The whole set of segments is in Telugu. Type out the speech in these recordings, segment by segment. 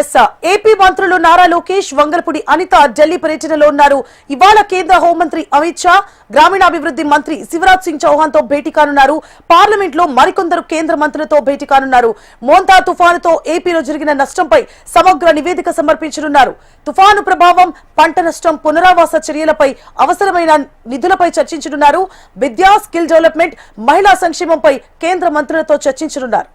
ఎస్ ఏపీ మంత్రులు నారా లోకేష్ వంగలపూడి అనిత ఢిల్లీ పర్యటనలో ఉన్నారు. ఇవాళ కేంద్ర హోంమంత్రి అమిత్ షా గ్రామీణాభివృద్ధి మంత్రి శివరాజ్ సింగ్ చౌహాన్తో భేటీ కానున్నారు. పార్లమెంట్లో మరికొందరు కేంద్ర మంత్రులతో భేటీ కానున్నారు. మోంతా తుఫానుతో ఏపీలో జరిగిన నష్టంపై సమగ్ర నివేదిక సమర్పించనున్నారు. తుఫాను ప్రభావం పంట నష్టం పునరావాస చర్యలపై అవసరమైన నిధులపై చర్చించనున్నారు. విద్యా స్కిల్ డెవలప్మెంట్ మహిళా సంక్షేమంపై కేంద్ర మంత్రులతో చర్చించనున్నారు.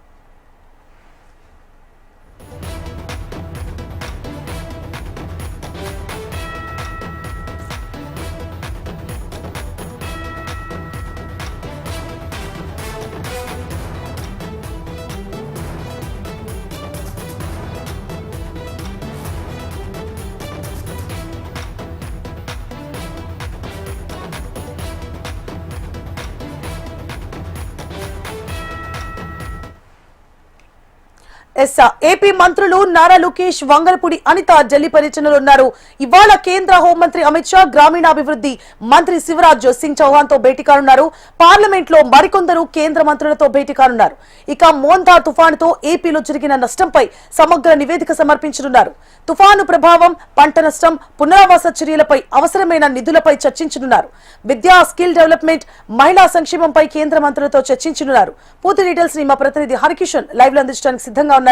ఎస్ ఏపీ మంత్రులు నారా లోకేష్ వంగలపూడి అనిత ఢిల్లీ పర్యటనలో ఉన్నారు ఇవాళ కేంద్ర హోంమంత్రి అమిత్ షా గ్రామీణాభివృద్ధి మంత్రి శివరాజ్ సింగ్ చౌహాన్తో భేటీ కానున్నారు. పార్లమెంట్లో మరికొందరు కేంద్ర మంత్రులతో భేటీ కానున్నారు. ఇక మోంతా తుఫానుతో ఏపీలో జరిగిన నష్టంపై సమగ్ర నివేదిక సమర్పించనున్నారు. తుఫాను ప్రభావం పంట నష్టం పునరావాస చర్యలపై అవసరమైన నిధులపై చర్చించనున్నారు. విద్యా స్కిల్ డెవలప్మెంట్ మహిళా సంక్షేమంపై కేంద్ర మంత్రులతో చర్చించనున్నారు. పూర్తి డీటెయిల్స్ని మా ప్రతినిధి హరికిషన్ లైవ్లో అందించడానికి సిద్ధంగా ఉన్నారు.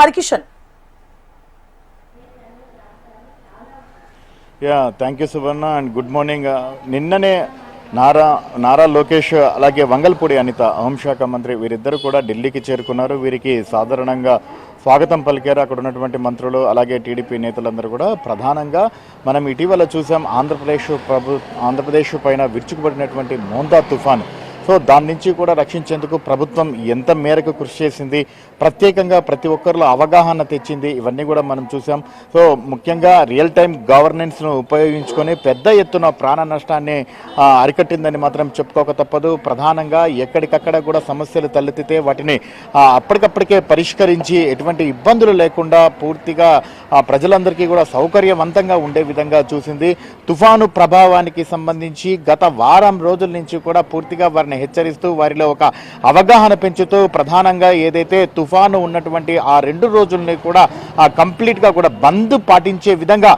Harikishan. Ya thank you Suvarna and good morning నిన్ననే నారా నారా లోకేష్ అలాగే వంగల్పూడి అనిత హోంశాఖ మంత్రి వీరిద్దరూ కూడా ఢిల్లీకి చేరుకున్నారు. వీరికి సాధారణంగా స్వాగతం పలికారు అక్కడ ఉన్నటువంటి మంత్రులు అలాగే టీడీపీ నేతలందరూ కూడా. ప్రధానంగా మనం ఇటీవల చూసాం ఆంధ్రప్రదేశ్ ప్రభు ఆంధ్రప్రదేశ్ పైన విరుచుకుపడినటువంటి మోందా తుఫాన్. సో దాని నుంచి కూడా రక్షించేందుకు ప్రభుత్వం ఎంత మేరకు కృషి చేసింది ప్రత్యేకంగా ప్రతి ఒక్కరిలో అవగాహన తెచ్చింది. ఇవన్నీ కూడా మనం చూసాం. సో ముఖ్యంగా రియల్ టైం గవర్నెన్స్ను ఉపయోగించుకొని పెద్ద ఎత్తున ప్రాణ నష్టాన్ని అరికట్టిందని మాత్రం చెప్పుకోక తప్పదు. ప్రధానంగా ఎక్కడికక్కడ కూడా సమస్యలు తలెత్తితే వాటిని అప్పటికప్పటికే పరిష్కరించి ఎటువంటి ఇబ్బందులు లేకుండా పూర్తిగా ప్రజలందరికీ కూడా సౌకర్యవంతంగా ఉండే విధంగా చూసింది. తుఫాను ప్రభావానికి సంబంధించి గత వారం రోజుల నుంచి కూడా పూర్తిగా వారిని హెచ్చరిస్తూ వారిలో ఒక అవగాహన పెంచుతూ ప్రధానంగా ఏదైతే తుఫాను తుఫాను ఉన్నటువంటి ఆ రెండు రోజుల్ని కూడా ఆ, కంప్లీట్గా కూడా బంద్ పాటించే విధంగా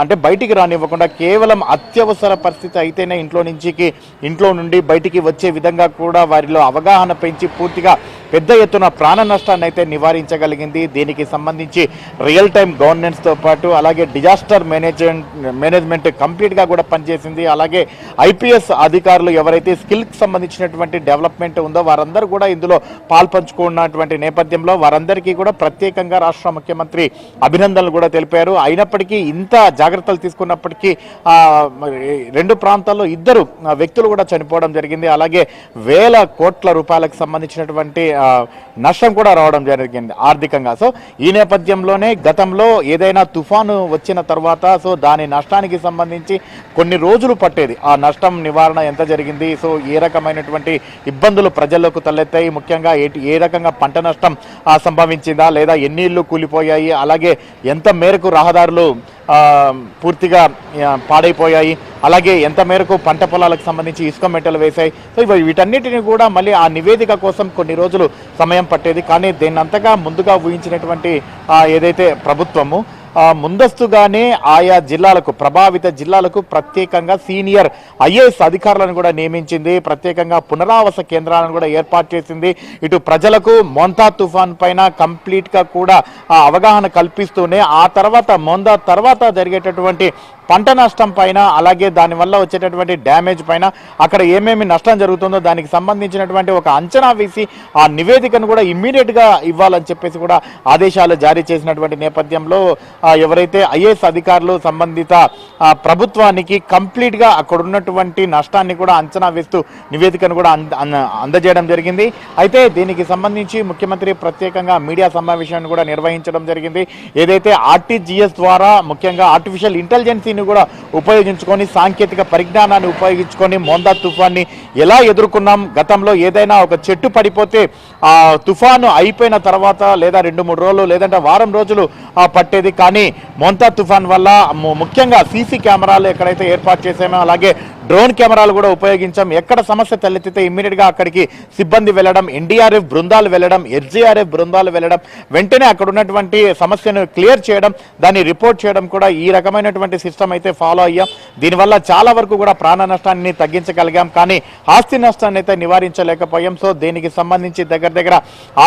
అంటే బయటికి రానివ్వకుండా కేవలం అత్యవసర పరిస్థితి అయితేనే ఇంట్లో నుంచి ఇంట్లో నుండి బయటికి వచ్చే విధంగా కూడా వారిలో అవగాహన పెంచి పూర్తిగా పెద్ద ఎత్తున ప్రాణ నష్టాన్ని అయితే నివారించగలిగింది. దీనికి సంబంధించి రియల్ టైం గవర్నెన్స్తో పాటు అలాగే డిజాస్టర్ మేనేజ్మెంట్ మేనేజ్మెంట్ కంప్లీట్గా కూడా పనిచేసింది. అలాగే ఐపీఎస్ అధికారులు ఎవరైతే స్కిల్కి సంబంధించినటువంటి డెవలప్మెంట్ ఉందో వారందరూ కూడా ఇందులో పాల్పంచుకున్నటువంటి నేపథ్యంలో వారందరికీ కూడా ప్రత్యేకంగా రాష్ట్ర ముఖ్యమంత్రి అభినందనలు కూడా తెలిపారు. అయినప్పటికీ ఇంత జాగ్రత్తలు తీసుకున్నప్పటికీ రెండు ప్రాంతాల్లో ఇద్దరు వ్యక్తులు కూడా చనిపోవడం జరిగింది. అలాగే వేల కోట్ల రూపాయలకు సంబంధించినటువంటి నష్టం కూడా రావడం జరిగింది ఆర్థికంగా. సో ఈ నేపథ్యంలోనే గతంలో ఏదైనా తుఫాను వచ్చిన తర్వాత సో దాని నష్టానికి సంబంధించి కొన్ని రోజులు పట్టేది. ఆ నష్టం నివారణ ఎంత జరిగింది? సో ఏ రకమైనటువంటి ఇబ్బందులు ప్రజలకు తలెత్తాయి? ముఖ్యంగా ఏ ఏ రకంగా పంట నష్టం సంభవించిందా? లేదా ఎన్ని ఇళ్ళు కూలిపోయాయి? అలాగే ఎంత మేరకు రహదారులు పూర్తిగా పాడైపోయాయి. అలాగే ఎంత మేరకు పంట పొలాలకు సంబంధించి ఇసుక మెట్టలు వేశాయి. సో ఇవి వీటన్నిటిని కూడా మళ్ళీ ఆ నివేదిక కోసం కొన్ని రోజులు సమయం పట్టేది. కానీ దీన్నంతగా ముందుగా ఊహించినటువంటి ఏదైతే ప్రభుత్వము ముందస్తుగానే ఆయా జిల్లాలకు ప్రభావిత జిల్లాలకు ప్రత్యేకంగా సీనియర్ ఐఏఎస్ అధికారులను కూడా నియమించింది. ప్రత్యేకంగా పునరావాస కేంద్రాలను కూడా ఏర్పాటు చేసింది. ఇటు ప్రజలకు మొంతా తుఫాన్ పైన కంప్లీట్గా కూడా అవగాహన కల్పిస్తూనే ఆ తర్వాత మొందా తర్వాత జరిగేటటువంటి పంట నష్టం పైన అలాగే దానివల్ల వచ్చేటటువంటి డ్యామేజ్ పైన అక్కడ ఏమేమి నష్టం జరుగుతుందో దానికి సంబంధించినటువంటి ఒక అంచనా వేసి ఆ నివేదికను కూడా ఇమ్మీడియట్గా ఇవ్వాలని చెప్పేసి కూడా ఆదేశాలు జారీ చేసినటువంటి నేపథ్యంలో ఎవరైతే ఐఏఎస్ అధికారులు సంబంధిత ప్రభుత్వానికి కంప్లీట్గా అక్కడ ఉన్నటువంటి నష్టాన్ని కూడా అంచనా వేస్తూ నివేదికను కూడా అంద- అందజేయడం జరిగింది. అయితే దీనికి సంబంధించి ముఖ్యమంత్రి ప్రత్యేకంగా మీడియా సమావేశాన్ని కూడా నిర్వహించడం జరిగింది. ఏదైతే ఆర్టీజీఎస్ ద్వారా ముఖ్యంగా ఆర్టిఫిషియల్ ఇంటెలిజెన్సీని కూడా ఉపయోగించుకొని సాంకేతిక పరిజ్ఞానాన్ని ఉపయోగించుకొని మోందా తుఫాన్ని ఎలా ఎదుర్కొన్నాం గతంలో ఏదైనా ఒక చెట్టు పడిపోతే ఆ తుఫాను అయిపోయిన తర్వాత లేదా రెండు మూడు రోజులు లేదంటే వారం రోజులు పట్టేది. కానీ మోంతా తుఫాన్ వల్ల ముఖ్యంగా సీసీ కెమెరాలు ఎక్కడైతే ఏర్పాటు చేసామో అలాగే డ్రోన్ కెమెరాలు కూడా ఉపయోగించాం. ఎక్కడ సమస్య తలెత్తితే ఇమ్మీడియట్గా అక్కడికి సిబ్బంది వెళ్ళడం ఎన్డీఆర్ఎఫ్ బృందాలు వెళ్ళడం ఎస్జీఆర్ఎఫ్ బృందాలు వెళ్ళడం వెంటనే అక్కడ ఉన్నటువంటి సమస్యను క్లియర్ చేయడం దాన్ని రిపోర్ట్ చేయడం కూడా ఈ రకమైనటువంటి సిస్టమ్ అయితే ఫాలో అయ్యాం. దీనివల్ల చాలా వరకు కూడా ప్రాణ నష్టాన్ని తగ్గించగలిగాం. కానీ ఆస్తి నష్టాన్ని అయితే నివారించలేకపోయాం. సో దీనికి సంబంధించి దగ్గర దగ్గర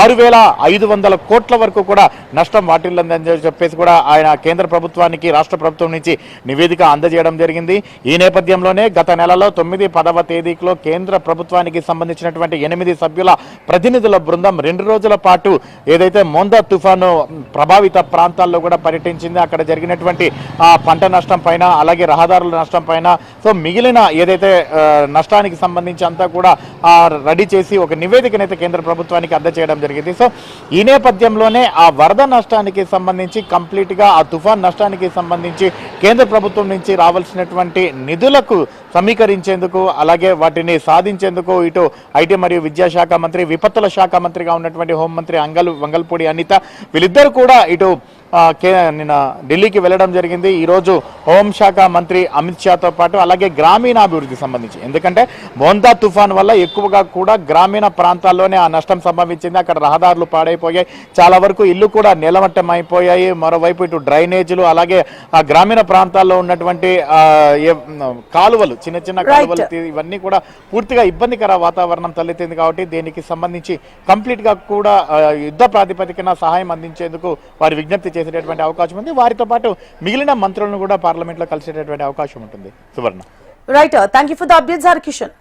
ఆరు వేల ఐదు వందల కోట్ల వరకు కూడా నష్టం వాటిల్లందని చెప్పేసి కూడా ఆయన కేంద్ర ప్రభుత్వానికి రాష్ట్ర ప్రభుత్వం నుంచి నివేదిక అందజేయడం జరిగింది. ఈ నేపథ్యంలోనే గత గత నెలలో తొమ్మిది పదవ తేదీలో కేంద్ర ప్రభుత్వానికి సంబంధించినటువంటి ఎనిమిది సభ్యుల ప్రతినిధుల బృందం రెండు రోజుల పాటు ఏదైతే మోందా తుఫాను ప్రభావిత ప్రాంతాల్లో కూడా పర్యటించింది అక్కడ జరిగినటువంటి ఆ, పంట నష్టం పైన అలాగే రహదారుల నష్టం పైన. సో మిగిలిన ఏదైతే నష్టానికి సంబంధించి అంతా కూడా ఆ, రెడీ చేసి ఒక నివేదికనైతే కేంద్ర ప్రభుత్వానికి అందజేయడం జరిగింది. సో ఈ నేపథ్యంలోనే ఆ వరద నష్టానికి సంబంధించి కంప్లీట్గా ఆ తుఫాన్ నష్టానికి సంబంధించి కేంద్ర ప్రభుత్వం నుంచి రావాల్సినటువంటి నిధులకు సమీకరించేందుకు అలాగే వాటిని సాధించేందుకు ఇటు ఐటీ మరియు విద్యాశాఖ మంత్రి విపత్తుల శాఖ మంత్రిగా ఉన్నటువంటి హోంమంత్రి అంగల్ వంగల్పూడి అనిత వీళ్ళిద్దరు కూడా ఇటు నిన్న ఢిల్లీకి వెళ్ళడం జరిగింది. ఈరోజు హోంశాఖ మంత్రి అమిత్ షాతో పాటు అలాగే గ్రామీణాభివృద్ధి సంబంధించి. ఎందుకంటే మోందా తుఫాన్ వల్ల ఎక్కువగా కూడా గ్రామీణ ప్రాంతాల్లోనే ఆ నష్టం సంభవించింది. అక్కడ రహదారులు పాడైపోయాయి. చాలా వరకు ఇల్లు కూడా నిలమట్టం అయిపోయాయి మరోవైపు ఇటు డ్రైనేజీలు అలాగే ఆ గ్రామీణ ప్రాంతాల్లో ఉన్నటువంటి కాలువలు చిన్న చిన్న. కాలువలు ఇవన్నీ కూడా పూర్తిగా ఇబ్బందికర వాతావరణం తలెత్తింది కాబట్టి దీనికి సంబంధించి కంప్లీట్గా కూడా యుద్ధ ప్రాతిపదికన సహాయం అందించేందుకు వారు విజ్ఞప్తి చేసేటటువంటి అవకాశం ఉంది. వారితో పాటు మిగిలిన మంత్రులను కూడా పార్లమెంట్లో కలిసేటటువంటి అవకాశం ఉంటుంది. Suvarna. Right thank you for the Kishan